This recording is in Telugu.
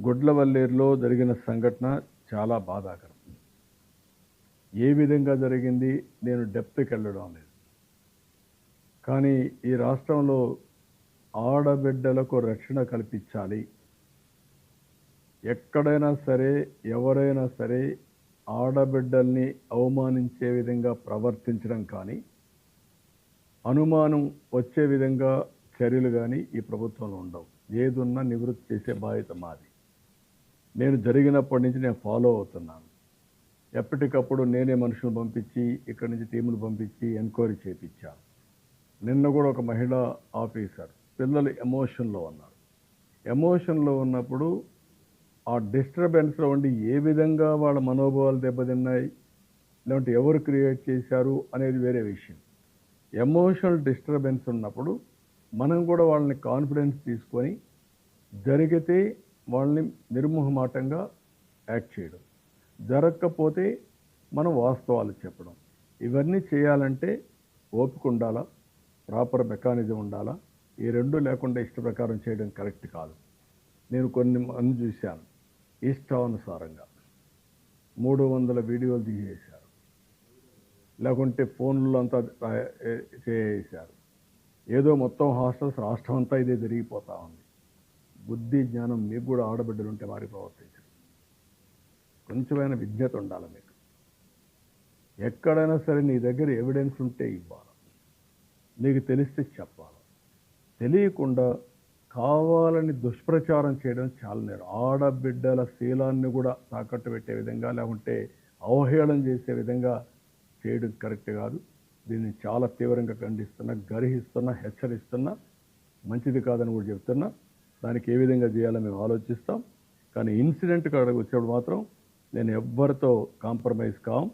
గుడ్లవల్లేరులో జరిగిన సంఘటన చాలా బాధాకరం. ఏ విధంగా జరిగింది నేను డెప్త్కి వెళ్ళడం లేదు. కానీ ఈ రాష్ట్రంలో ఆడబిడ్డలకు రక్షణ కల్పించాలి. ఎక్కడైనా సరే ఎవరైనా సరే ఆడబిడ్డల్ని అవమానించే విధంగా ప్రవర్తించడం కానీ అనుమానం వచ్చే విధంగా చర్యలు కానీ ఈ ప్రభుత్వంలో ఉండవు. ఏదున్నా నివృత్తి చేసే బాధ్యత మాది. నేను జరిగినప్పటి నుంచి నేను ఫాలో అవుతున్నాను. ఎప్పటికప్పుడు నేనే మనుషులు పంపించి ఇక్కడి నుంచి టీములు పంపించి ఎంక్వైరీ చేయించాను నిన్న కూడా ఒక మహిళా ఆఫీసర్ పిల్లలు ఎమోషన్లో ఉన్నారు. ఎమోషన్లో ఉన్నప్పుడు ఆ డిస్టర్బెన్స్లో ఉండి ఏ విధంగా వాళ్ళ మనోభావాలు దెబ్బతిన్నాయి లేదంటే ఎవరు క్రియేట్ చేశారు అనేది వేరే విషయం. ఎమోషనల్ డిస్టర్బెన్స్ ఉన్నప్పుడు మనం కూడా వాళ్ళని కాన్ఫిడెన్స్ తీసుకొని జరిగితే వాళ్ళని నిర్మోహమాటంగా యాక్ట్ చేయడం. జరగకపోతే మనం వాస్తవాలు చెప్పడం. ఇవన్నీ చేయాలంటే ఓపిక ఉండాలా? ప్రాపర్ మెకానిజం ఉండాలా? ఈ రెండు లేకుండా ఇష్ట ప్రకారం చేయడం కరెక్ట్ కాదు. నేను కొన్ని మంది చూశాను. ఇష్టానుసారంగా మూడు వందల వీడియోలు తీసేశారు లేకుంటే ఫోన్లో అంతా రా- ఏదో మొత్తం హాస్టల్స్ రాష్ట్రం అంతా ఇదే జరిగిపోతా ఉంది. బుద్ధి జ్ఞానం మీకు కూడా ఆడబిడ్డలు ఉంటే మారి ప్రవర్తించరు కొంచెమైనా విజ్ఞత ఉండాలి మీకు. ఎక్కడైనా సరే నీ దగ్గర ఎవిడెన్స్ ఉంటే ఇవ్వాలి. నీకు తెలిస్తే చెప్పాలి. తెలియకుండా కావాలని దుష్ప్రచారం చేయడం చాలా నేరం. ఆడబిడ్డల శీలాన్ని కూడా తాకట్టు పెట్టే విధంగా లేకుంటే అవహేళన చేసే విధంగా చేయడం కరెక్ట్ కాదు. దీన్ని చాలా తీవ్రంగా ఖండిస్తున్నా గర్హిస్తున్నా హెచ్చరిస్తున్నా. మంచిది కాదని కూడా చెప్తున్నా. దానికి ఏ విధంగా చేయాలో మేము ఆలోచిస్తాం. కానీ ఇన్సిడెంట్ కాడికి వచ్చినప్పుడు మాత్రం నేను ఎవ్వరితో కాంప్రమైజ్ కాం.